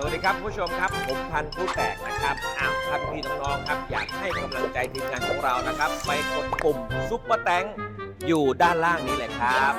สวัสดีครับผู้ชมครับ ผมพันธุ์ผู้แตกนะครับอ้าวท่านพี่น้องๆครับ อยากให้กำลังใจทีมงานของเรานะครับ ไปกดปุ่มซุปเปอร์แตงอยู่ด้านล่างนี้เลยครับ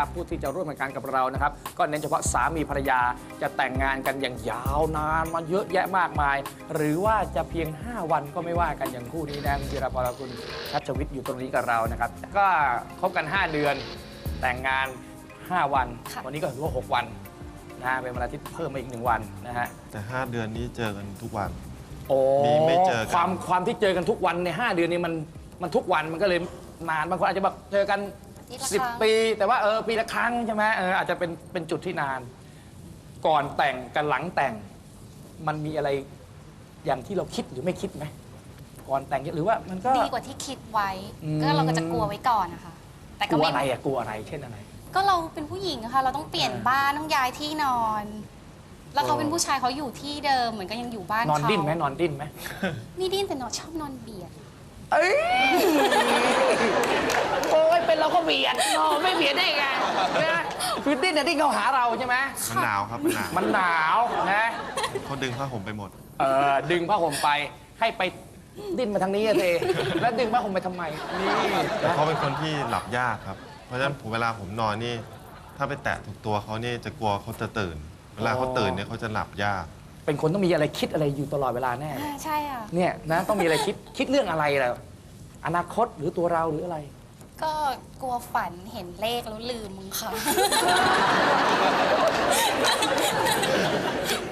ว่าผู้ที่จะร่วมรายการกับเรานะครับก็เน้นเฉพาะสามีภรรยาจะแต่งงานกันอย่างยาวนานมาเยอะแยะมากมาย หรือว่าจะเพียง 5 วันก็ไม่ว่ากันอย่างคู่นี้นะคุณจิราพรและคุณชัชวิทย์อยู่ตรงนี้กับเรานะครับก็คบกัน 5 เดือนแต่งงาน 5 วันค่ะวันนี้ก็ถือว่า 6 วันนะฮะเป็นเวลาที่เพิ่มมาอีกหนึ่งวันนะฮะแต่ 5 เดือนนี้เจอกันทุกวันโอ้มีไม่เจอกันความความที่เจอกันทุกวันใน 5 เดือนนี้มันมันทุกวันมันก็เลยนานบางคนอาจจะแบบเจอกัน ปีละครั้ง10ปี แต่ว่าเออปีละครั้งใช่ไหมเอออาจจะเป็นเป็นจุดที่นาน ก่อนแต่งกับหลังแต่ง มันมีอะไรอย่างที่เราคิดหรือไม่คิดไหมก่อนแต่งหรือว่ามันก็ ดีกว่าที่คิดไว้ อืม ก็เราก็จะกลัวไว้ก่อนนะคะแต่กก็ลัวไม่อะไรอะกลัวอะไรเช่นอะไร ก็เราเป็นผู้หญิงอะค่ะ เราต้องเปลี่ยนอ่าบ้านต้องย้ายที่นอน แล้วเขาเป็นผู้ชายเขาอยู่ที่เดิมเหมือนก็ยังอยู่บ้านนอนเขาดิ้นไหมนอนดิ้นไหมนี่ดิ้นแต่นอนชอบนอนเบียด เอ้ยโอ้ยเป็นเราก็เบียดนอนไม่เบียดได้ไงนะคือดิ้นน่ะดิ้นเข้าหาเราใช่ไหมมันหนาวครับมันหนาวมันหนาวนะเขาดึงผ้าห่มไปหมด เออดึงผ้าห่มไปให้ไปดิ้นมาทางนี้อะเทแล้วดึงผ้าห่มไปทำไมนี่แต่นะเขาเป็นคนที่หลับยากครับ เพราะฉะนั้นผมเวลาผมนอนนี่ ถ้าไปแตะถูกตัวเขานี่จะกลัวเขาจะตื่น เวลาเขาตื่นเนี่ยเขาจะหลับยาก เป็นคนต้องมีอะไรคิดอะไรอยู่ตลอดเวลาแน่อ่าใช่อะ เนี่ยนะต้องมีอะไรคิดคิดเรื่องอะไรล่ะอนาคตหรือตัวเราหรืออะไร ก็กลัวฝันเห็นเลขแล้วลืมมึงค่ะ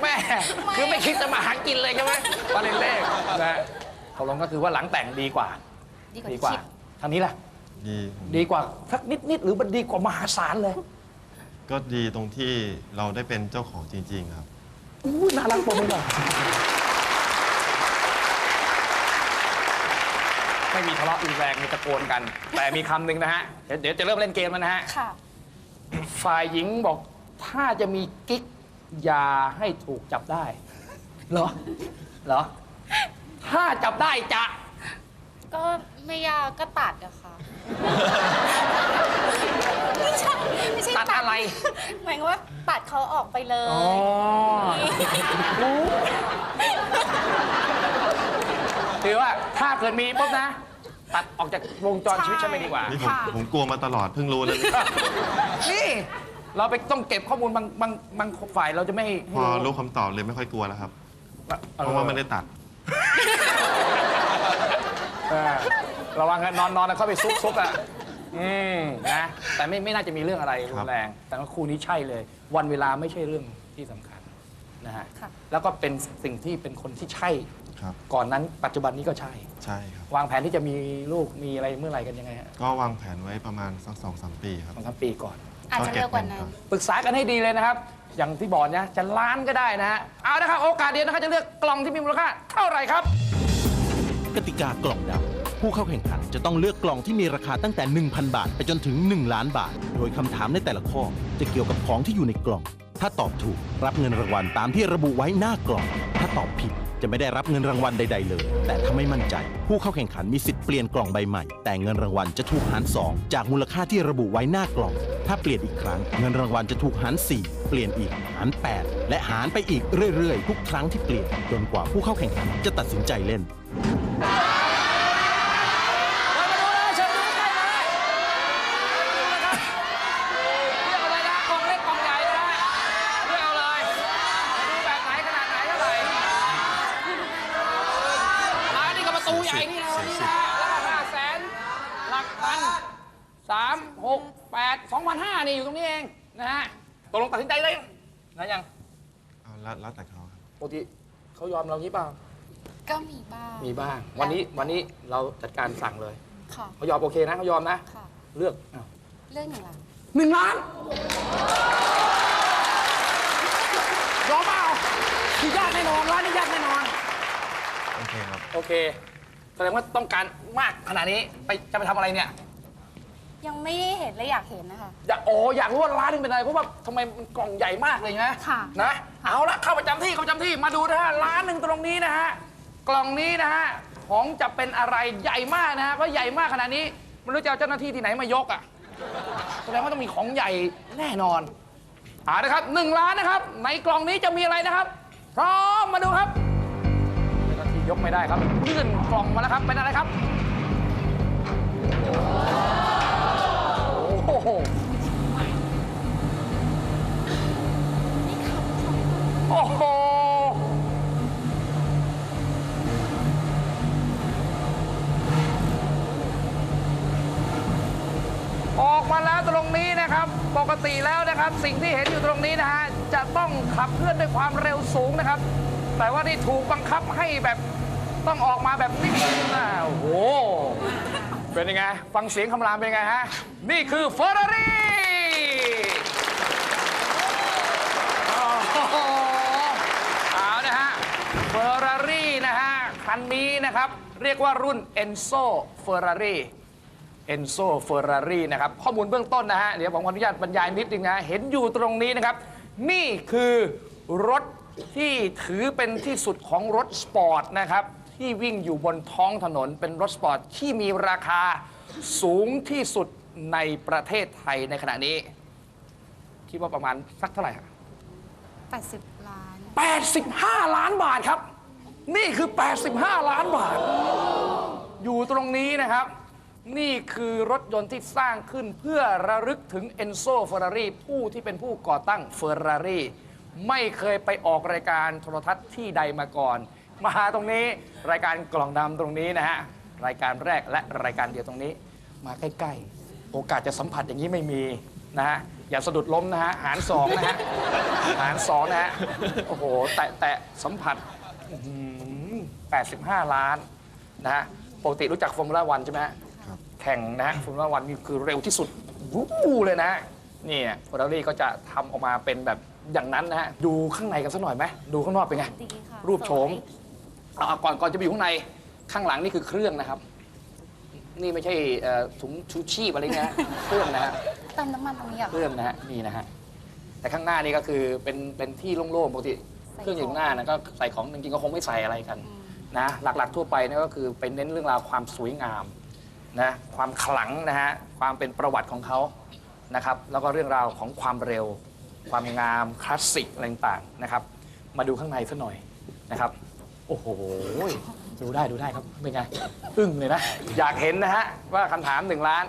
แม่คือไม่คิดจะมาหากินเลยใช่ไหมตอนเล่นๆนะตกลงก็คือว่าหลังแต่งดีกว่า ดีกว่าดีที่กว่าคิด ทางนี้ล่ะ ดีดีกว่าสักนิดนิดๆหรือมันดีกว่ามหาศาลเลย ก็ดีตรงที่เราได้เป็นเจ้าของจริง ๆ ครับ อู้น่ารักปมเลยไม่มีทะเลาะรุนแรงมีตะโกนกัน แต่มีคำหนึ่งนะฮะ เดี๋ยวเดี๋ยวจะเริ่มเล่นเกมแล้วนะฮะ ค่ะ ฝ่ายหญิงบอกถ้าจะมีกิ๊กอย่าให้ถูกจับได้ เหรอ เหรอ ถ้าจับได้จะก็ไม่ยากก็ตัดอะค่ะไม่ใช่ ไม่ใช่ตัดอะไร หมายความว่าตัดเขาออกไปเลอ๋อยคือว่าถ้าเกิดมีปุ๊บนะ ตัดออกจากวงจรชีวิตฉันไปดีกว่า นี่ผมค่ะ ผมกลัวมาตลอดเพิ่งรู้เลย นี่ เราไปต้องเก็บข้อมูลบางบางบางฝ่ายเราจะไม่ให้พอรู้คำตอบเลยไม่ค่อยกลัวแล้วครับออเพราะว่าไม่ได้ตัด เออระวังกันนอนนอนแล้วเข้าไปซุกซุกอะ อืมนะแต่ไม่ไม่น่าจะมีเรื่องอะไรรุครันบแรง แต่ว่าคู่นี้ใช่เลย วันเวลาไม่ใช่เรื่องที่สำคัญนะฮะค่ะ แล้วก็เป็นสิ่งที่เป็นคนที่ใช่ ครับ ก่อนนั้นปัจจุบันนี้ก็ใช่ ใช่ครับ วางแผนที่จะมีลูกมีอะไรเมื่อไหร่กันยังไงฮะก็วางแผนไว้ประมาณสักสองสามปีครับ สองสามปีก่อน อาจจะเร็วกว่านั้น ปรึกษากันให้ดีเลยนะครับ อย่างที่บอกนะจะล้านก็ได้นะฮะเอานะครับโอกาสเดียวนะครับจะเลือกกล่องที่มีมูลค่าเท่าไหร่ครับ กติกากล่องดำ ผู้เข้าแข่งขันจะต้องเลือกกล่องที่มีราคาตั้งแต่ 1,000 บาท ไปจนถึง 1 ล้านบาท โดยคำถามในแต่ละข้อ จะเกี่ยวกับของที่อยู่ในกล่อง ถ้าตอบถูก รับเงินรางวัลตามที่ระบุไว้หน้ากล่อง ถ้าตอบผิดจะไม่ได้รับเงินรางวัลใด ๆ เลย แต่ถ้าไม่มั่นใจ ผู้เข้าแข่งขันมีสิทธิ์เปลี่ยนกล่องใบใหม่ แต่เงินรางวัลจะถูกหาร 2 จากมูลค่าที่ระบุไว้หน้ากล่อง ถ้าเปลี่ยนอีกครั้ง เงินรางวัลจะถูกหาร 4 เปลี่ยนอีกหาร 8 และหารไปอีกเรื่อย ๆ ทุกครั้งที่เปลี่ยน จนกว่าผู้เข้าแข่งขันจะตัดสินใจเล่น เรามาดูเลยเชิญดูใกล้เลยนะครับเลือกเอาเลยนะกล่องเล็กกล่องใหญ่นะเลือกเอาเลยดูแบบไหนขนาดไหนเท่าไหร่ร้านนี้ก็ประตู ใหญ่นี่นะวันนี้นะแล้วก็ห้าแสนหลักพันสามหกแปดสองพันห้านี่อยู่ตรงนี้เองนะฮะตกลงตัดสินใจเลยนะยังเอาแล้วแล้วแต่เขาครับปกติเขายอมเรางี้เปล่าก็มีบ้าง มีบ้าง วันนี้วันนี้เราจัดการสั่งเลยค่ะ เขายอมโอเคนะเขายอมนะ ค่ะ เลือกอ้าวเรื่องหนึ่งละเหนึ่งล้านยอมเปล่าคือยากแน่นอนร้านนี้ยากแน่นอน โอเคครับ โอเค แสดงว่าต้องการมากขนาดนี้ไปจะไปทำอะไรเนี่ยยังไม่ได้เห็นและอยากเห็นนะคะ อยากโอ้อยากรู้ว่าร้านนึงเป็นอะไรเพราะว่าทำไมมันกล่องใหญ่มากเลยนะค่ะนะเอาละเข้าประจำที่เข้าประจำที่มาดูนะฮะร้านหนึ่งตรงนี้นะฮะกล่องนี้นะฮะของจะเป็นอะไรใหญ่มากนะฮะเพราะใหญ่มากขนาดนี้ไม่รู้จะเอาเจ้าหน้าที่ที่ไหนมายกอะแสดงว่าต้องมีของใหญ่แน่นอนเอาละครับหนึ่งล้านนะครับ ในกล่องนี้จะมีอะไรนะครับ พร้อมมาดูครับเจ้าหน้าที่ ยกไม่ได้ครับเลื่อนกล่องมาแล้วครับเป็นอะไรครับโอ้โหโอ้โหออกมาแล้วตรงนี้นะครับ ปกติแล้วนะครับ สิ่งที่เห็นอยู่ตรงนี้นะฮะจะต้องขับเคลื่อนด้วยความเร็วสูงนะครับ แต่ว่านี่ถูกบังคับให้แบบ ต้องออกมาแบบนิ่งๆนะโอ้โห เป็นยังไง ฟังเสียงคำรามเป็นยังไงฮะ นี่คือเฟอร์รารี่เอานะฮะเฟอร์รารี่นะฮะ คันนี้นะครับ เรียกว่ารุ่น Enzo Ferrari Enzo Ferrari นะครับ ข้อมูลเบื้องต้นนะฮะ เดี๋ยวผมขออนุญาตบรรยายนิดนึงนะ เห็นอยู่ตรงนี้นะครับ นี่คือรถที่ถือเป็นที่สุดของรถสปอร์ตนะครับ ที่วิ่งอยู่บนท้องถนนเป็นรถสปอร์ตที่มีราคาสูงที่สุดในประเทศไทยในขณะนี้ คิดว่าประมาณสักเท่าไหร่ครับ80 ล้าน 85 ล้านบาทครับ นี่คือ 85 ล้านบาท อยู่ตรงนี้นะครับ นี่คือรถยนต์ที่สร้างขึ้นเพื่อระลึกถึงเอนโซเฟอร์รารีผู้ที่เป็นผู้ก่อตั้งเฟอร์รารีไม่เคยไปออกรายการโทรทัศน์ที่ใดมาก่อน มาตรงนี้รายการกล่องดำตรงนี้นะฮะรายการแรกและรายการเดียวตรงนี้ มาใกล้ๆ โอกาสจะสัมผัสอย่างนี้ไม่มีนะฮะอย่าสะดุดล้มนะฮะหารสองนะฮะหารสองนะฮะโอ้โหแตะแตะสัมผัสอื้อหือ85 ล้านนะฮะปกติรู้จักฟอร์มูล่าวันใช่ไหมฮะครับแข่งนะฮะฟอร์มูล่าวันนี่คือเร็วที่สุดวู้เลยนะฮะนี่เฟอร์รารี่ก็จะทำออกมาเป็นแบบอย่างนั้นนะฮะดูข้างในกันสักหน่อยไหมดูข้างนอกเป็นไง ดีค่ะรูปโฉม สวย เอาเอาก่อนก่อนจะไปอยู่ข้างในข้างหลังนี่คือเครื่องนะครับ นี่ไม่ใช่เอ่อถุงชูชีพอะไรเงี้ยเครื่องนะฮะ เติมน้ำมันตรงนี้เหรอ เครื่องนะฮะนี่นะฮะแต่ข้างหน้านี่ก็คือเป็นเป็นที่โล่งๆปกติใส่เครื่องอยู่ข้างหน้านะก็ใส่ของจริงๆก็คงไม่ใส่อะไรกันอืมนะหลักๆทั่วไปเนี่ยก็คือเป็นเน้นเรื่องราวความสวยงามนะความขลังนะฮะความเป็นประวัติของเขานะครับ แล้วก็เรื่องราวของความเร็ว ความงามคลาสสิกอะไรต่างๆนะครับ มาดูข้างในสักหน่อยนะครับ โอ้โหดูได้ดูได้ครับเป็นไงอึ้งเลยนะ อยากเห็นนะฮะ ว่าคำถามหนึ่งล้าน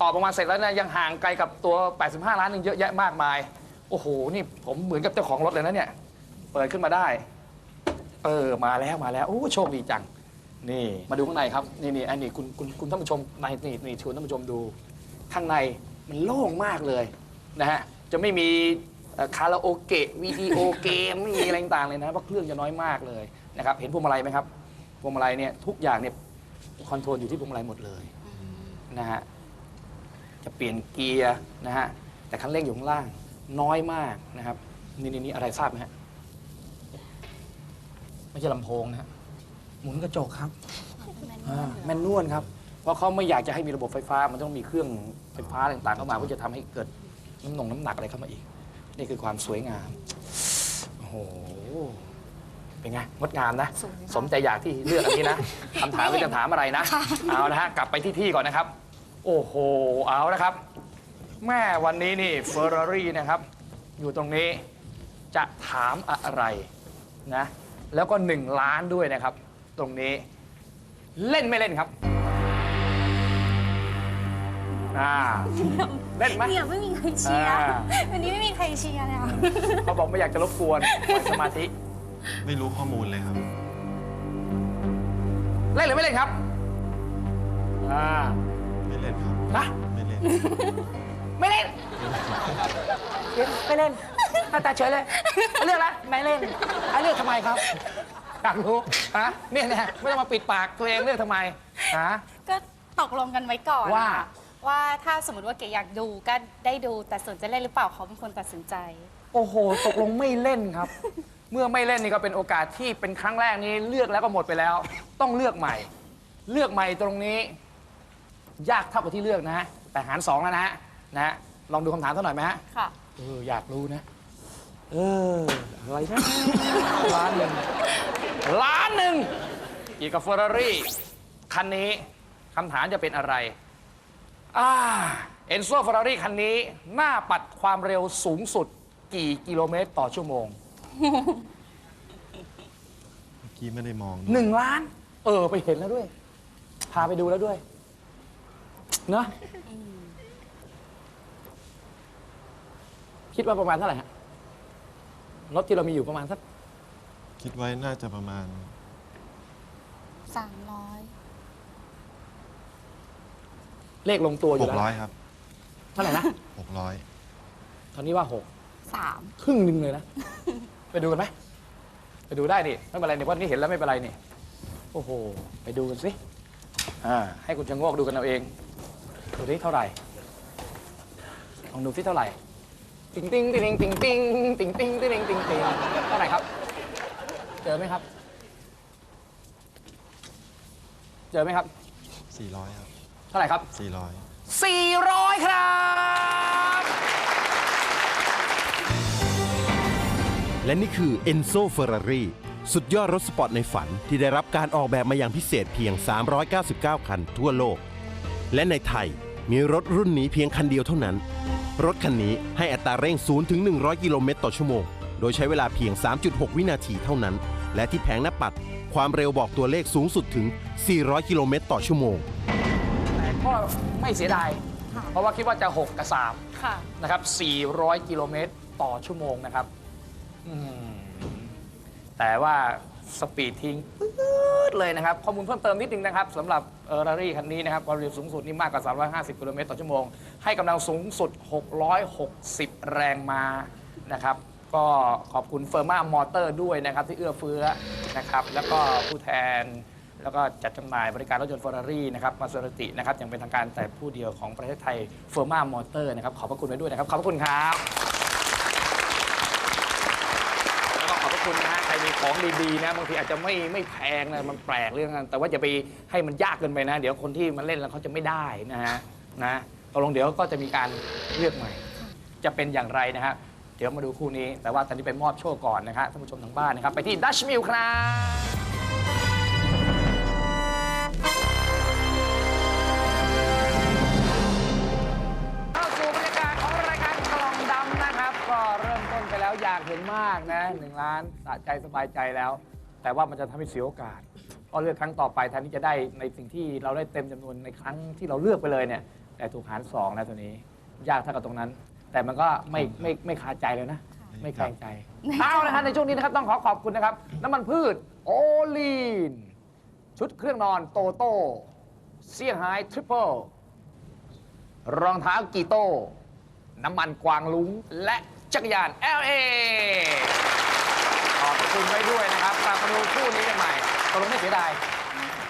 ตอบออกมาเสร็จแล้วนะยังห่างไกลกับตัว 85 ล้านหนึงเยอะแยะมากมาย โอ้โห นี่ผมเหมือนกับเจ้าของรถเลยนะเนี่ย เปิดขึ้นมาได้ เออ มาแล้วมาแล้ว โอ้โชคดีจัง นี่ มาดูข้างในครับ นี่นี่อันนี้คุณคุณคุณท่านผู้ชมในนี่นี่ชวนท่านผู้ชมดู ข้างในมันโล่งมากเลยนะฮะ จะไม่มีเอ่อคาราโอเกะวิดีโอเกมไม่มีอะไรต่างๆเลยนะเพราะเครื่องจะน้อยมากเลย นะครับ เห็นพวงมาลัยไหมครับ พวงมาลัยเนี่ยทุกอย่างเนี่ยคอนโทรลอยู่ที่พวงมาลัยหมดเลยนะฮะ จะเปลี่ยนเกียร์นะฮะ แต่คันเร่งอยู่ข้างล่างน้อยมากนะครับ นี่นี่นี่อะไรทราบไหมฮะ ไม่ใช่ลำโพงนะฮะ หมุนกระจกครับอ่าแมนนวลครับ เพราะเขาไม่อยากจะให้มีระบบไฟฟ้า มันต้องมีเครื่องไฟฟ้าต่างๆเข้ามาเพื่อจะทำให้เกิดน้ำหนงน้ำหนักอะไรเข้ามาอีก นี่คือความสวยงาม โอ้โห เป็นไงงดงามนะ สวยค่ะ สมใจอยากที่เลือกอันนี้นะ คำถามไม่จะถามอะไรนะ เอานะฮะกลับไปที่ที่ก่อนนะครับ โอ้โหเอานะครับ แม่วันนี้นี่เฟอร์รารี่นะครับ อยู่ตรงนี้จะถามอะไรนะ แล้วก็หนึ่งล้านด้วยนะครับ ตรงนี้ เล่นไม่เล่นครับอ่าเล่นไหม เนี่ยไม่มีใครเชียร์อ่า วันนี้ไม่มีใครเชียร์เลยค่ะเขาบอกไม่อยากจะรบกวนปล่อยสมาธิ ไม่รู้ข้อมูลเลยครับ เล่นหรือไม่เล่นครับ อ่า ไม่เล่นครับนะไม่เล่น ไม่เล่นไม่เล่นหน้าตาเฉยเลย เลือกแล้วไม่เล่นให้เลือกทำไมครับอยากรู้ฮะเนี่ยเนี่ยไม่ต้องมาปิดปากตัวเองเลือกทำไมฮะก็ตกลงกันไว้ก่อนว่า ว่าถ้าสมมติว่าเก๋อยากดูก็ได้ดูแต่ส่วนจะเล่นหรือเปล่าเขาเป็นคนตัดสินใจ โอ้โห ตกลงไม่เล่นครับ เมื่อไม่เล่นนี่ก็เป็นโอกาสที่เป็นครั้งแรกนี้เลือกแล้วก็หมดไปแล้ว ต้องเลือกใหม่ เลือกใหม่ตรงนี้ ยากเท่ากับที่เลือกนะฮะแต่หารสองแล้วนะฮะนะฮะลองดูคำถามเท่าหน่อยไหมฮะค่ะ เอออยากรู้นะ เอออะไรนะ ล้านหนึ่งล้านหนึ่งเกี่ยวกับเฟอร์รารี่คันนี้คำถามจะเป็นอะไรอ่าเอนโซเฟอร์รารี่คันนี้ หน้าปัดความเร็วสูงสุดกี่กิโลเมตรต่อชั่วโมง เมื่อกี้ไม่ได้มองด้วยหนึ่งล้าน เออ ไปเห็นแล้วด้วย พาไปดูแล้วด้วย เนอะคิดว่าประมาณเท่าไหร่ฮะรถที่เรามีอยู่ประมาณสักคิดไว้น่าจะประมาณ300เลขลงตัวอยู่แล้ว600 ครับ เท่าไหร่นะ 600 ตอนนี้ว่าหก3ครึ่งหนึ่งเลยนะ ไปดูกันไหมไปดูได้นี่ไม่เป็นไรเนี่ยวันนี้เห็นแล้วไม่เป็นไรนี่โอ้โหไปดูกันสิอ่าให้คุณชะโงกดูกันเอาเองดูที่เท่าไหร่ลองดูที่เท่าไหร่ติงติงติงติงติงติงติงติงติงติงติงเท่าไหร่ครับ เจอไหมครับ เจอไหมครับ400ครับ เท่าไหร่ครับ400 400 ครับ และนี่คือ Enzo Ferrari สุดยอดรถสปอร์ตในฝันที่ได้รับการออกแบบมาอย่างพิเศษเพียง 399 คันทั่วโลก และในไทยมีรถรุ่นนี้เพียงคันเดียวเท่านั้น รถคันนี้ให้อัตราเร่ง 0 ถึง 100 กิโลเมตรต่อชั่วโมง โดยใช้เวลาเพียง 3.6 วินาทีเท่านั้น และที่แผงหน้าปัด ความเร็วบอกตัวเลขสูงสุดถึง 400 กิโลเมตรต่อชั่วโมง แต่ก็ไม่เสียดายค่ะเพราะว่าคิดว่าจะ 6 กับ3ค่ะนะครับ 400 กิโลเมตรต่อชั่วโมงนะครับอืม แต่ว่าสปีดทิ้งปื๊ดเลยนะครับ ข้อมูลเพิ่มเติมนิดนึงนะครับสำหรับเออร์รารี่คันนี้นะครับ ความเร็วสูงสุดนี่มากกว่า 350 กิโลเมตรต่อชั่วโมง ให้กำลังสูงสุด 660 แรงม้านะครับ ก็ขอบคุณเฟอร์มามอเตอร์ด้วยนะครับ ที่เอื้อเฟื้อนะครับ แล้วก็ผู้แทน แล้วก็จัดจำหน่ายบริการรถยนต์เฟอร์รารี่นะครับมาสรตินะครับอย่างเป็นทางการแต่ผู้เดียวของประเทศไทยเฟอร์มามอเตอร์นะครับขอบพระคุณไว้ด้วยนะครับขอบพระคุณครับ แล้วก็ขอบพระ คุณนะฮะใครมีของดีๆนะบางทีอาจจะไม่ไม่แพงนะมันแปลกเรื่องนั้นแต่ว่าจะไปให้มันยากเกินไปนะ เดี๋ยวคนที่มันเล่นแล้วเขาจะไม่ได้นะฮะนะตกลงเดี๋ยวก็จะมีการเลือกใหม่ จะเป็นอย่างไรนะฮะเดี๋ยวมาดูคู่นี้ แต่ว่าตอนนี้ไปมอบโชคก่อนนะครับท่านผู้ชมทางบ้านนะครับ ไปที่ดัชมิลครับ นมากนะหนึ่งล้านสะใจสบายใจแล้ว แต่ว่ามันจะทำให้เสียโอกาสเพราะเลือกครั้งต่อไปแทนที่จะได้ในสิ่งที่เราได้เต็มจำนวนในครั้งที่เราเลือกไปเลยเนี่ย แต่ถูกหารสองแล้วตัวนี้ ยากเท่ากับตรงนั้น แต่มันก็ไม่ไม่ไม่คาใจเลยนะ ไม่แคลงใจเอาละครับในช่วงนี้นะครับต้องขอขอบคุณนะครับ น้ำมันพืชโอลีน ชุดเครื่องนอนโตโต้เซี่ยงไฮ้ทริปเปิลรองเท้ากีโต้น้ำมันกวางลุงและ จักรยาน LA ขอบพระคุณไว้ด้วยนะครับกลับมาดูคู่นี้กันใหม่ตกลงไม่เสียดาย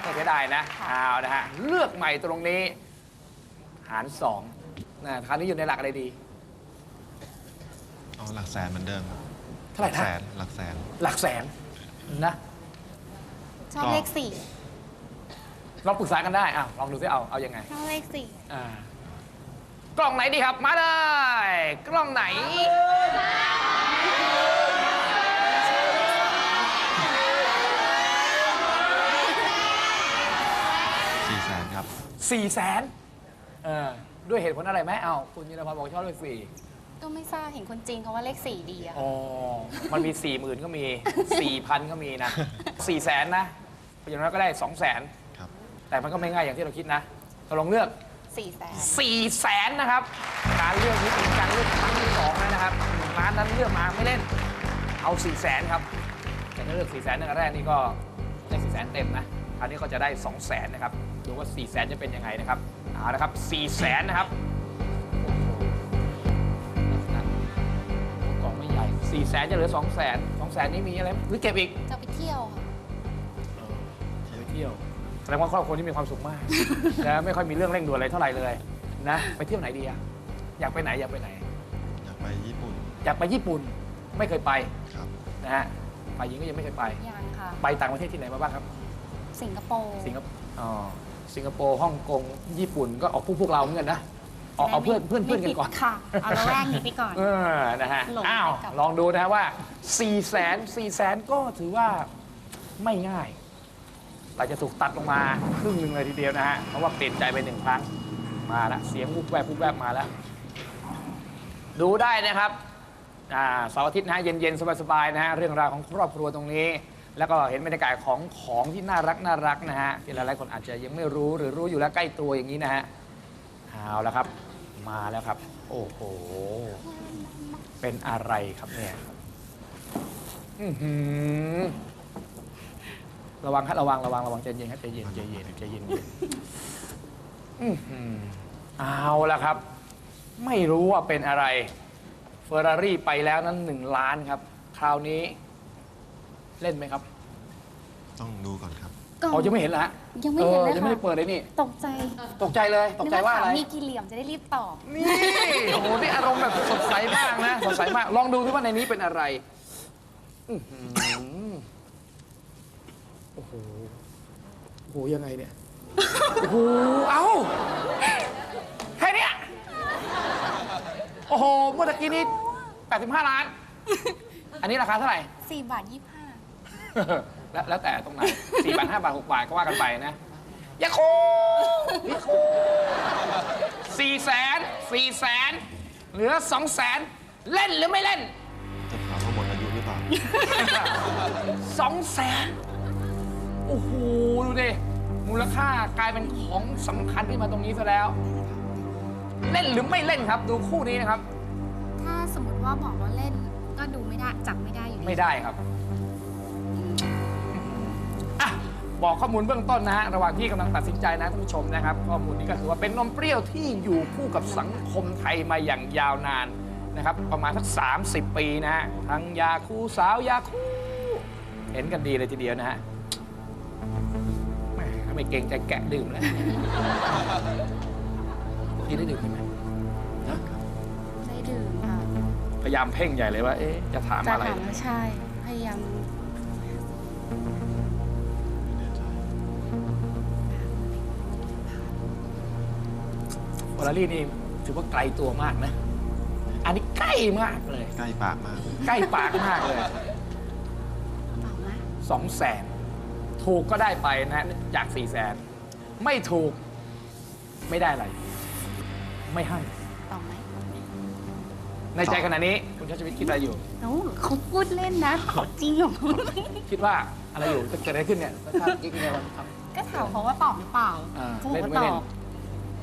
ไม่เสียดายนะเอานะฮะเลือกใหม่ตรงนี้ หารสองนะคราวนี้อยู่ในหลักอะไรดีเอาหลักแสนเหมือนเดิมครับเท่าไหร่แสนะนหลักแสน หลักแสนนะชอบก็เลขสี่ลองปรึกษากันได้อะลองดูซิเอาเอายังไงชอบเลขสี่อ่ากล้องไหนดีครับ มาเลย กล้องไหน 4แสนครับ สี่แสนเออด้วยเหตุผลอะไรไหมเอาคุณยินพรบอกชอบเลขสี่ก็ไม่ทราบเห็นคนจีนเขาว่าเลขสี่ดีอะอ๋อ มันมีสี่หมื่นก็มีสี่พันก็มีนะสี่แสนนะอย่างน้อยก็ได้สองแสนครับ แต่มันก็ไม่ง่ายอย่างที่เราคิดนะตกลงเลือก สี่แสน สี่แสนนะครับ การเลือกนี้เป็นการเลือกครั้งที่สองแล้วนะครับหนึ่งล้านนั้นเลือกมาไม่เล่น เอาสี่แสนครับแต่ถ้าเลือกสี่แสนตั้งแต่แรกนี่ก็ได้สี่แสนเต็มนะคราวนี้ก็จะได้สองแสนนะครับ ดูว่าสี่แสนจะเป็นยังไงนะครับ เอาละครับสี่แสนนะครับโอ้โหลักษณะกล่องไม่ใหญ่สี่แสนจะเหลือสองแสนสองแสนนี้มีอะไรไหมหรือเก็บอีก จะไปเที่ยวค่ะ ไปเที่ยว แสดงว่าครอบครัวนี้มีความสุขมาก นะไม่ค่อยมีเรื่องเร่งด่วนอะไรเท่าไหร่เลยนะไปเที่ยวไหนดีอะอยากไปไหนอยากไปไหน อยากไปญี่ปุ่นอยากไปญี่ปุ่นไม่เคยไปครับนะฮะฝ่ายหญิงก็ยังไม่เคยไป ยังค่ะ ไปต่างประเทศที่ไหนมาบ้างครับ สิงคโปร์ สิงคโปร์อ๋อสิงคโปร์ฮ่องกงญี่ปุ่นก็ออกพวกพวกเราเหมือนกันนะเอาเอาเพื่อนเพื่อนเพื่อนกันก่อนค่ะ เอาละแวกนี้ไปก่อน เออ นะฮะ หลงอ้าวไปกับลองดูนะฮะว่า4ี่แสนสี่แสนก็ถือว่าไม่ง่าย เราจะถูกตัดลงมาครึ่งหนึ่งเลยทีเดียวนะฮะเพราะว่าเปลี่ยนใจไปหนึ่งครั้งมาแล้วเสียงวุบแวบวุบแวบมาแล้วดูได้นะครับอ่าเสาร์อาทิตย์นะฮะเย็นๆสบายๆนะฮะเรื่องราวของครอบครัวตรงนี้ แล้วก็เห็นบรรยากาศของของที่น่ารักน่ารักนะฮะที่หลายๆคนอาจจะยังไม่รู้หรือรู้อยู่แล้วใกล้ตัวอย่างนี้นะฮะเอาแล้วครับ มาแล้วครับ โอ้โหเป็นอะไรครับเนี่ยอื้อหือ ระวังครับระวังระวังระวังใจเย็นครับใจเย็นใจเย็นใจเย็นอื้อหือเอาแล้วครับ ไม่รู้ว่าเป็นอะไรเฟอร์รารี่ไปแล้วนั้นหนึ่งล้านครับ คราวนี้ เล่นไหมครับต้องดูก่อนครับก่อนอ๋อยังไม่เห็นเหรอฮะยังไม่เห็นเลยออยังไม่ได้ค่ะ เปิดเลยนี่ ตกใจตกใจเลยตกใจว่าอะไร นึถมมีกี่เหลี่ยมจะได้รีบตอบ นี่ โอ้โห นี่อารมณ์แบบสดใสมากนะ สดใสมาก ลองดูที่ว่าในนี้เป็นอะไรอื้อหือ โอ้โหโอ้โหยังไงเนี่ย โอ้โห เอ้าแค่เนี้ยโอ้โห เมื่อตะกี้นี้ 85 ล้าน อันนี้ราคาเท่าไหร่4บาท25แล้วแล้วแต่ตรงไหนสี่บาทห้าบาทหกบาทก็ว่ากันไปนะยาคูยาคูสี่แสนสี่แสนเหลือสองแสนเล่นหรือไม่เล่น จะถามว่าหมดอายุหรือเปล่า สองแสน โอ้โห ดูดิ มูลค่ากลายเป็นของสำคัญที่มาตรงนี้ซะแล้ว เล่นหรือไม่เล่นครับ ดูคู่นี้นะครับ ถ้าสมมติว่าบอกว่าเล่นก็ดูไม่ได้จับไม่ได้อยู่ดีไม่ได้ครับอะบอกข้อมูลเบื้องต้นนะฮะ ระหว่างที่กำลังตัดสินใจนะท่านผู้ชมนะครับ ข้อมูลนี้ก็คือว่าเป็นนมเปรี้ยวที่อยู่คู่กับสังคมไทยมาอย่างยาวนานนะครับ ประมาณสัก 30 ปีนะฮะ ทั้งยาคูสาวยาคูเห็นกันดีเลยทีเดียวนะฮะแหม ไม่เก่งใจแกะดื่มแล้วกินได้ดื่มใช่ไหมนะได้ดื่มค่ะ พยายามเพ่งใหญ่เลยว่า เอ๊ะ จะถามจะอะไรถามว่าใช่ พยายามวอลลี่นี่ถือว่าไกลตัวมากนะ อันนี้ใกล้มากเลย ใกล้ปากมาก ใกล้ปากมากเลยเปล่าไหมสองแสน ถูกก็ได้ไปนะจากสี่แสนไม่ถูกไม่ได้อะไร ไม่ให้เปล่าไหมในใจขณะนี้คุณชัชวิทย์คิดอะไรอยู่โอ้เขาพูดเล่นนะขอจริงเหรอ คิดว่าอะไรอยู่จะเกิดอะไรขึ้นเนี่ยถ้ากิ๊กเนี่ยทก็ถามเขาว่าตอบหรือเปล่าอ่าเขาบอกว่าเล่นไม่ตเล่อนบ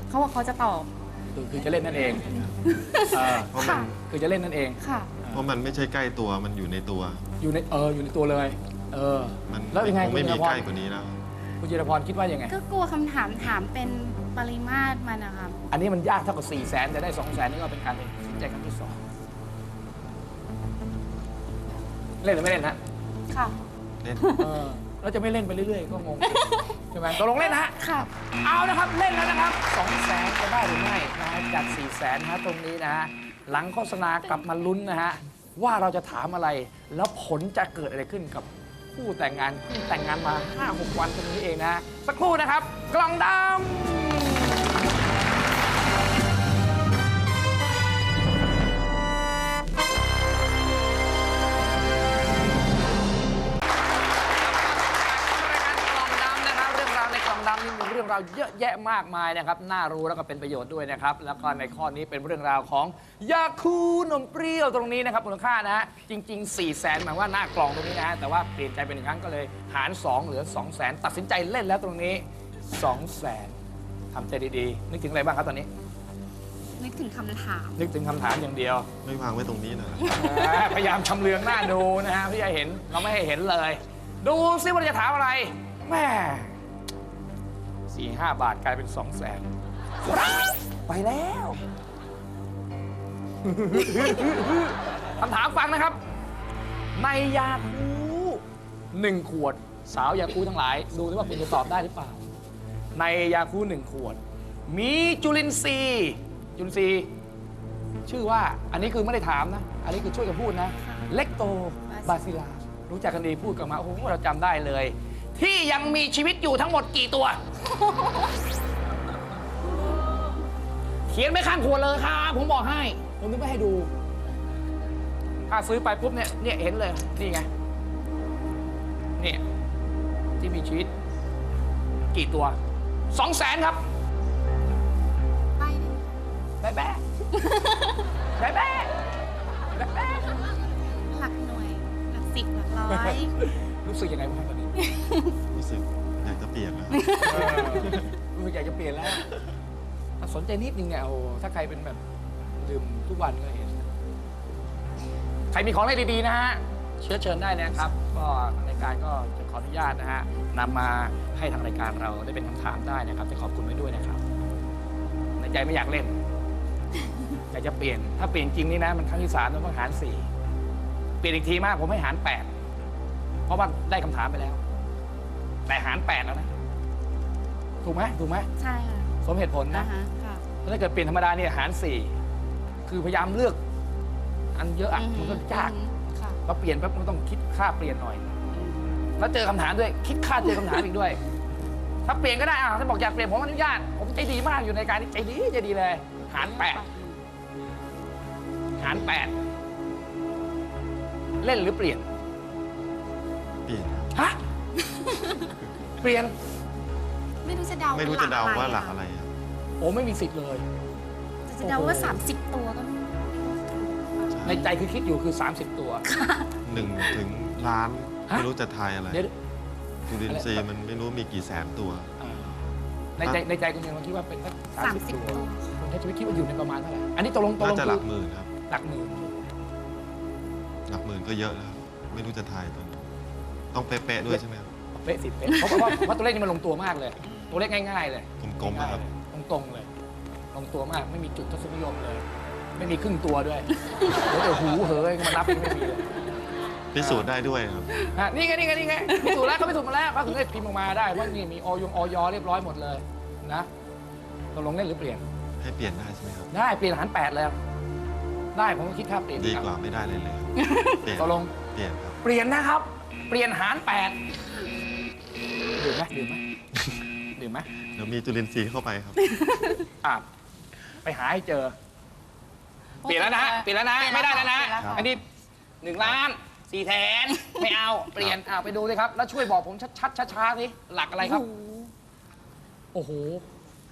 เขาบอกเขาจะตอบำคือคือจะเล่นนั่นเองเออเพราะมันค่ะคือจะเล่นนั่นเอง ค่ะ เพราะมันไม่ใช่ใกล้ตัวมันอยู่ในตัว อยู่ในเอออยู่ในตัวเลย เออมันแล้วยังไงคงไม่คุณมีจิรพร ใกล้กว่านี้แล้ว คุณจิรพรคิดว่ายังไง ก็กลัวคำถามถามเป็นปริมาตรมันนะคะอันนี้มันยากเท่ากับ4ี่แสนแต่ได้2องแสนนี่ก็เป็นการตัดสินใจครั้งที่สองเล่นหรือไม่เล่นฮะค่ะ เล่น เออแล้วจะไม่เล่นไปเรื่อยๆ ก็งงใช่ไหมตกลงเล่นนะฮะ ค่ะ เอานะครับ เล่นแล้วนะครับ2องแสนจะได้หรือไม่นะฮะจาก4ี่แสนนะฮะตรงนี้นะฮะหลังโฆษณากลับมาลุ้นนะฮะว่าเราจะถามอะไร แล้วผลจะเกิดอะไรขึ้นกับ คู่แต่งงานเพิ่งแต่งงานมา 5-6 วันตรงนี้เองนะฮะสักครู่นะครับ กล่องดำ เรื่องราวเยอะแยะมากมายนะครับ น่ารู้แล้วก็เป็นประโยชน์ด้วยนะครับ แล้วก็ในข้อนี้เป็นเรื่องราวของยาคูนมเปรี้ยวตรงนี้นะครับมูลค่านะฮะจริง ๆ 4 0 0แสนหมายว่าหน้ากล่องตรงนี้นะฮะแต่ว่าเปลี่ยนใจเป็นหนึ่งครั้งก็เลยหาร 2 เหลือ 2 0 0แสนตัดสินใจเล่นแล้วตรงนี้ 2 0 0แสนทำใจดีๆ นึกถึงอะไรบ้างครับตอนนี้ นึกถึงคำถาม นึกถึงคำถามอย่างเดียว ไม่วางไว้ตรงนี้นะพยายามชำเลืองหน้าดูนะฮะพี่จะเห็นเราไม่ให้เห็นเลย ดูซิว่าจะถามอะไรแม่ สี่ห้าบาทกลายเป็นสองแสนไปแล้วคำถามฟังนะครับ ในยาคูหนึ่งขวด สาวยาคูทั้งหลาย ดูดิว่าคุณจะตอบได้หรือเปล่า ในยาคูหนึ่งขวด มีจุลินทรีย์จุลินทรีย์ชื่อว่าอันนี้คือไม่ได้ถามนะ อันนี้คือช่วยกันพูดนะ เล็กโตบาซิลา รู้จักกันดีพูดกันมา โอ้โห เราจำได้เลย ที่ยังมีชีวิตอยู่ทั้งหมดกี่ตัว เขียนไม่ข้างขวดเลยครับผมบอกให้ ผมนึกไม่ให้ดู ถ้าซื้อไปปุ๊บเนี่ยเนี่ยเห็นเลย นี่ไง เนี่ย ที่มีชีวิต กี่ตัว สองแสนครับได้เลยแบ๊ะแบ๊ะแบ๊ะแบ๊ะแบ๊ะหลักหน่วย หลักสิบหลักร้อย รู้สึกยังไงบ้างครับตอนนี้ รู้สึกอยากจะเปลี่ยนแล้วรู้สึกอยากจะเปลี่ยนแล้วถ้าสนใจนิดนึงเนี่ยโอ้ถ้าใครเป็นแบบดื่มทุกวันก็เห็น ใครมีของอะไรดีๆนะฮะ เชื้อเชิญได้นะครับ ก็รายการก็จะขออนุญาตนะฮะนำมาให้ทางรายการเราได้เป็นคำถามได้นะครับ จะขอบคุณไว้ด้วยนะครับ ในใจไม่อยากเล่น อยากจะเปลี่ยน ถ้าเปลี่ยนจริงนี่นะ มันครั้งที่สามมันต้องหารสี่ เปลี่ยนอีกทีมาก ผมให้หารแปด เพราะว่าได้คำถามไปแล้ว แต่หารแปดแล้วนะ ถูกไหมถูกไหมใช่ค่ะสมเหตุผลนะนะคะค่ะถ้าเกิดเปลี่ยนธรรมดาเนี่ยหารสี่คือพยายามเลือก อันเยอะอะอืมันก็ยากอืมค่ะพอเปลี่ยนปั๊บมันต้องคิดค่าเปลี่ยนหน่อย แล้วเจอคำถามด้วย คิดค่าเจอคำถามอีกด้วย ถ้าเปลี่ยนก็ได้อะถ้าบอกอยากเปลี่ยนผมอนุญาต ผมใจดีมากอยู่ในการนี้ใจดีใจดีเลย หารแปดหารแปดเล่นหรือเปลี่ยน เปลี่ยนครับฮะ เปลี่ยน ไม่รู้จะเดาไม่รู้จะเดาว่าหลักอะไรคครับโอ้ไม่มีสิทธิ์เลย จะจะเดาว่า 30 ตัวก็ไม่รู้ในใจคือคิดอยู่คือ 30 ตัว หนึ่งถึงล้าน ฮะ ไม่รู้จะทายอะไรเดี๋ยวจุลินทรีย์มันไม่รู้มีกี่แสนตัว อ่าในใจในใจคุณยังคิดว่าเป็นสักสามสิบ30ตัว ตัวคุณใช้ชีวิตคิดว่าอยู่ในประมาณเท่าไหร่ อันนี้ตกลงตกลน่างจะหลักคือหมื่นครับ หลักหมื่นหลักหมื่นก็เยอะแล้วครับไม่รู้จะทายตัวนี้ ต้องเป๊ะๆด้วยใช่ไหมครับเป๊ะสิเป๊ะเพราะเพราะเพราะตัวเลขนี่มันลงตัวมากเลย ตัวเลขง่ายๆเลยกลมๆนะครับตรงตรงๆเลย ลงตัวมากไม่มีจุดทศนิยมเลย ไม่มีครึ่งตัวด้วยโอ้แต่หูเหยมานับไม่มีเลยพิสูจน์ได้ด้วยครับฮะนี่ไงนี่ไงนี่ไงพิสูจน์แล้วเขาพิสูจน์มาแล้วเขาถึงได้พิมพ์ออกมาได้ว่านี่มีออยงออยเรียบร้อยหมดเลยนะตกลงเล่นหรือเปลี่ยน ให้เปลี่ยนได้ใช่ไหมครับ ได้เปลี่ยนหารแปดแล้วได้ผมก็คิดค่าเปลี่ยนดีกว่าไม่ได้เลยเลยครับเปลี่ยนตกลงเปลี่ยนครับ เปลี่ยนนะครับ เปลี่ยนหารแปดดื่มไหมดื่มไหมดื่มไหมเดี๋ยวมีจุลินทรีย์เข้าไปครับ อะไปหาให้เจอ เปลี่ยนแล้วนะฮะเปลี่ยนแล้วนะ ไม่ได้แล้วนะเปลี่ยนแล้วค่ะอันนี้หนึ่งล้านสี่แสนไม่เอา เปลี่ยนอ่าไปดูเลยครับ แล้วช่วยบอกผมชัดๆช้าๆสิหลักอะไรครับ โอ้โห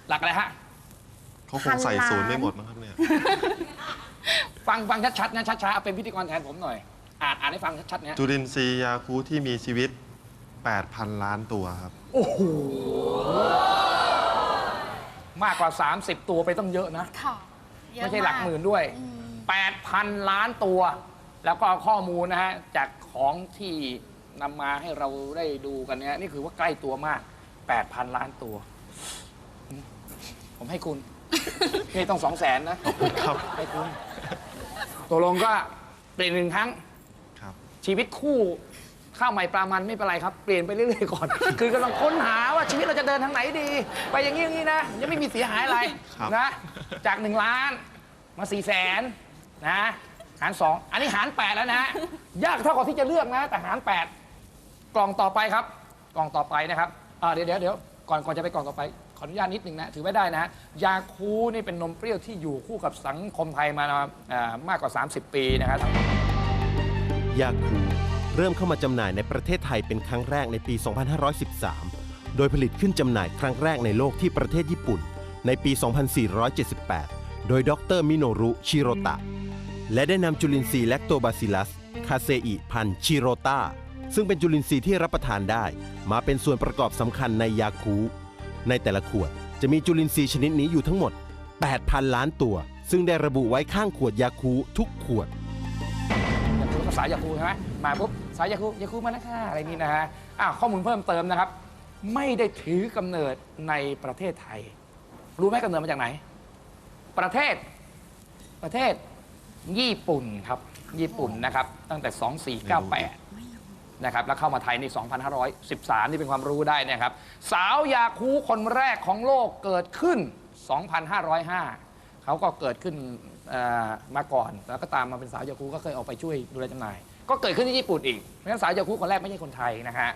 หลักอะไรฮะ เขาคงใส่ศูนย์ไม่หมดมั้งครับเนี่ย ฟังฟังชัดๆนะช้าๆเอาเป็นพิธีกรแทนผมหน่อย อ่านอ่านให้ฟังชัดๆเนี่ยจุลินทรีย์ยาคูที่มีชีวิต 8,000 ล้านตัวครับ โอ้โหมากกว่า 30 ตัวไปต้องเยอะนะ ค่ะเยอะไม่ใช่หลักหมื่นด้วย อืม8,000 ล้านตัว แล้วก็ข้อมูลนะฮะ จากของที่นำมาให้เราได้ดูกันเนี่ยนี่คือว่าใกล้ตัวมาก 8,000 ล้านตัว ผมให้คุณ นี่ต้องสองแสนนะ ครับ ให้คุณตกลงก็เปลี่ยนหนึ่งครั้งครับ ชีวิตคู่ข้าวใหม่ปลามันไม่เป็นไรครับเปลี่ยนไปเรื่อยๆก่อน คือกำลังค้นหาว่าชีวิตเราจะเดินทางไหนดี ไปอย่างนี้อย่างนี้นะยังไม่มีเสียหายอะไรครับ นะ จากหนึ่งล้านมาสี่แสนนะหารสองอันนี้หารแปดแล้วนะ ยากเท่ากับที่จะเลือกนะ แต่หารแปดกล่องต่อไปครับ กล่องต่อไปนะครับอ่าเดี๋ยวเดี๋ยวเดี๋ยวก่อนก่อนจะไปกล่องต่อไปขออนุญาตนิดหนึ่งนะถือไว้ได้นะยาคูนี่เป็นนมเปรี้ยวที่อยู่คู่กับสังคมไทยมาอ่ามากกว่า 30 ปีนะครับ ยาคูเริ่มเข้ามาจำหน่ายในประเทศไทยเป็นครั้งแรกในปี 2513 โดยผลิตขึ้นจำหน่ายครั้งแรกในโลกที่ประเทศญี่ปุ่น ในปี 2478 โดยดรมิโนรุ ชิโรตะ และได้นำจุลินทรีย์แลคโตบาซิลัส คาเซอิพันชิโรตาซึ่งเป็นจุลินทรีย์ที่รับประทานได้ มาเป็นส่วนประกอบสำคัญในยาคู ในแต่ละขวดจะมีจุลินทรีย์ชนิดนี้อยู่ทั้งหมด 8,000 ล้านตัว ซึ่งได้ระบุไว้ข้างขวดยาคูทุกขวด สายยาคูใช่ไหมมาปุ๊บสายยาคูยาคูมาแล้วค่ะอะไรนี่นะฮะอ้าวข้อมูลเพิ่มเติมนะครับ ไม่ได้ถือกำเนิดในประเทศไทย รู้ไหมกำเนิดมาจากไหน ประเทศประเทศญี่ปุ่นครับ ญี่ปุ่นนะครับ ตั้งแต่ 2498 นะครับ แล้วเข้ามาไทยใน 2513 นี่เป็นความรู้ได้นะครับ สาวยาคูคนแรกของโลกเกิดขึ้น 2505 เขาก็เกิดขึ้น มาก่อน แล้วก็ตามมาเป็นสาวยาคูก็เคยออกไปช่วยดูแลจำหน่าย ก็เกิดขึ้นที่ญี่ปุ่นอีกเพราะฉะนั้นสาวยาคูคนแรกไม่ใช่คนไทยนะฮะ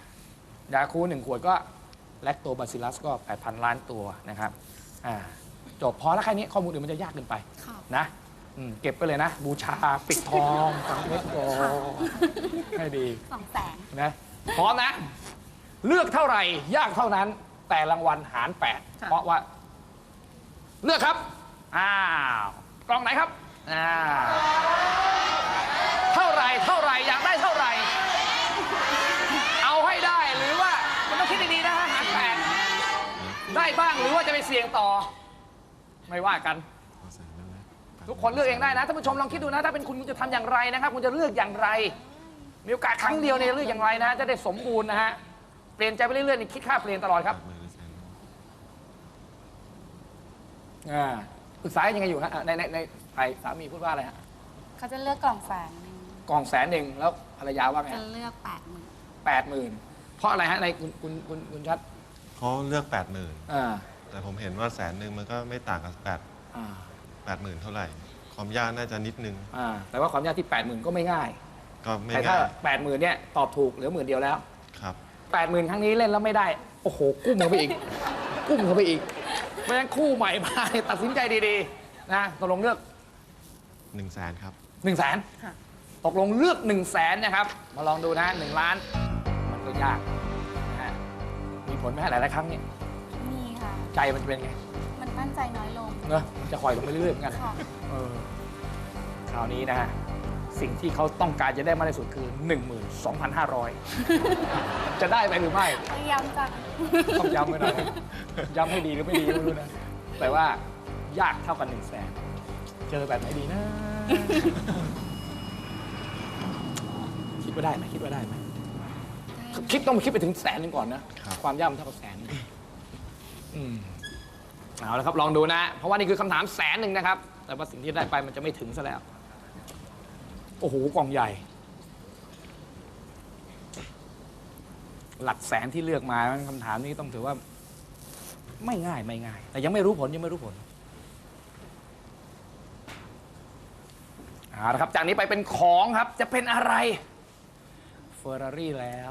ยาคูหนึ่งขวดก็แลคโตบาซิลัสก็ 8,000 ล้านตัวนะครับอ่าจบพอแล้วแค่นี้ข้อมูลอื่นมันจะยากเกินไปค่ะนะอืมเก็บไปเลยนะ บูชาปิดทองฝังเพชรก่อนให้ดีสองแสนนะพร้อมนะ เลือกเท่าไหร่ ยากเท่านั้น แต่รางวัลหาร 8 เพราะว่า เลือกครับ อ้าว กล่องไหนครับอ่าเท่าไหร่เท่าไหร่อยากได้เท่าไหร่ เอาให้ได้หรือว่ามันต้องคิดดีๆนะฮะหารแปดได้บ้างหรือว่าจะไปเสี่ยงต่อ ไม่ว่ากัน ทุกคนเลือกเองได้นะท่านผู้ชมลองคิดดูนะ ถ้าเป็นคุณคุณจะทำอย่างไรนะครับ คุณจะเลือกอย่างไร มีโอกาสครั้งเดียวเนี่ยเลือกอย่างไรนะ จะได้สมบูรณ์นะฮะเปลี่ยนใจไปเรื่อยๆนี่คิดค่าเปลี่ยนตลอดครับอ่า ปรึกษายังไงอยู่ฮะอะในในในไผ่สามีพูดว่าอะไรฮะเขาจะเลือกกล่องแสนหนึ่งกล่องแสนหนึ่งแล้วภรรยาว่าไงจะเลือกแปดหมื่นแปดหมื่นเพราะอะไรฮะในคุณคุณคุณคุณชัดเขาเลือก 8 0,000 อ่าแต่ผมเห็นว่าแสนหนึ่งมันก็ไม่ต่างกับ8 อ่า8 0,000 เท่าไหร่ ความยากน่าจะนิดนึง อ่าแต่ว่าความยากที่แปดหมื่นก็ไม่ง่าย ก็ไม่แต่ถ้าง่ายแปดหมื่นเนี่ยตอบถูกเหลือหมื่นเดียวแล้วครับ แปดหมื่นครั้งนี้เล่นแล้วไม่ได้ โอ้โหกุ้มเข้าไปอีก กุ้มเข้าไปอีกเพราะฉะนั้นคู่ใหม่มาเนี่ยตัดสินใจดีๆนะตกลงเลือก1 0 0 0 0แสนครับ 1นึ่งแสนค่ะ ตกลงเลือก1นึ่งแสนนะครับ มาลองดูนะหนึ่งล้าน มันก็ยากนะฮะมีผลไหมฮะหลายๆครั้งเนี่ยมีค่ะ ใจมันจะเป็นไงมันมั่นใจน้อยลงเนอะมันจะคอยลงไปเรื่อยๆเหมือนกัน ค่ะ เออคราวนี้นะฮะ สิ่งที่เขาต้องการจะได้มากที่สุดคือ 12,500 จะได้ไปหรือไม่ พยายามจังต้องย้ำไว้หน่อยนะย้ำให้ดีหรือไม่ดีไม่รู้นะ แต่ว่ายากเท่ากันหนึ่งแสนเจอแบบไหนดีนะ คิดว่าได้ไหมคิดว่าได้ไหมคิดต้องคิดไปถึงแสนหนึงก่อนนะครับความยากมันเท่ากับแสนอืมเอาละครับลองดูนะ เพราะว่านี่คือคำถามแสนหนึ่งนะครับ แต่ว่าสิ่งที่ได้ไปมันจะไม่ถึงซะแล้ว โอ้โหกล่องใหญ่ หลักแสนที่เลือกมาคำถามนี้ต้องถือว่า ไม่ง่ายไม่ง่าย แต่ยังไม่รู้ผลยังไม่รู้ผลเอาละครับ จากนี้ไปเป็นของครับ จะเป็นอะไรเฟอร์รารี่แล้ว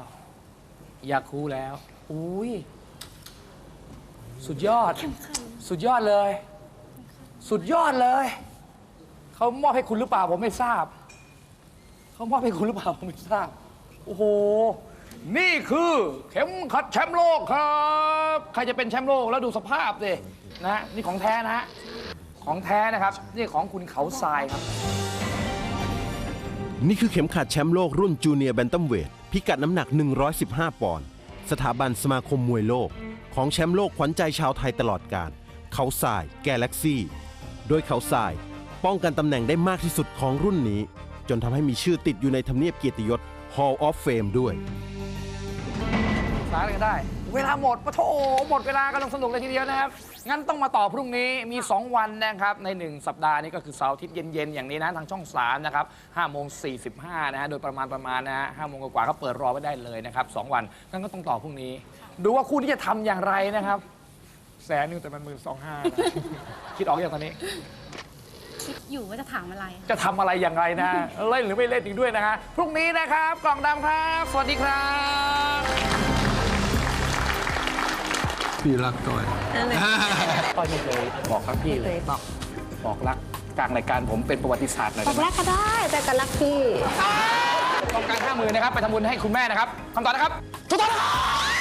ยาคูแล้ว อุ้ยสุดยอด สุดยอดเลย สุดยอดเลย เขามอบให้คุณหรือเปล่าผมไม่ทราบ เขามอบให้คุณหรือเปล่าผมไม่ทราบ โอ้โห นี่คือเข็มขัดแชมป์โลกครับ ใครจะเป็นแชมป์โลกแล้วดูสภาพสินะนี่ของแท้นะฮะ ของแท้นะครับ นี่ของคุณเขาทรายครับ นี่คือเข็มขัดแชมป์โลกรุ่นจูเนียร์แบนตัมเวทพิกัดน้ำหนัก 115 ปอนด์สถาบันสมาคมมวยโลก ของแชมป์โลกขวัญใจชาวไทยตลอดกาลเขาทราย แกลเล็กซี่ โดยเขาทราย ป้องกันตำแหน่งได้มากที่สุดของรุ่นนี้ จนทำให้มีชื่อติดอยู่ในทำเนียบเกียรติยศ Hall of Fame ด้วย สารกันได้ เวลาหมดปะโถหมดเวลากันลงสนุกเลยทีเดียวนะครับ งั้นต้องมาต่อพรุ่งนี้มี 2 วันนะครับ ใน 1 สัปดาห์นี้ก็คือเสาร์อาทิตย์เย็น ๆ อย่างนี้นะ ทางช่อง 3 นะครับ5โมง45 นะฮะ โดยประมาณประมาณนะฮะ5โมงกว่าๆก็เปิดรอไว้ได้เลยนะครับ 2 วันงั้นก็ต้องต่อพรุ่งนี้ ดูว่าคู่นี้จะทำอย่างไรนะครับ แสนหนึงแต่มันหมื่นสองห้า คิดออกอย่างตอนนี้ คิดอยู่ว่าจะถามอะไร จะทำอะไรอย่างไรนะ เล่นหรือไม่เล่นอีกด้วยนะฮะพรุ่งนี้นะครับกล่องดำครับ สวัสดีครับพี่รักก้อยก้อยไม่เคยบอกรักพี่เลยบอกบอกรักกลางรายการผมเป็นประวัติศาสตร์หน่อยบอได้กไหมรักก็ได้ แต่ก็รักพี่ ต้องการห้าหมื่นนะครับไปทำบุญให้คุณแม่นะครับคำตอบนะครับถูกต้องนะครับ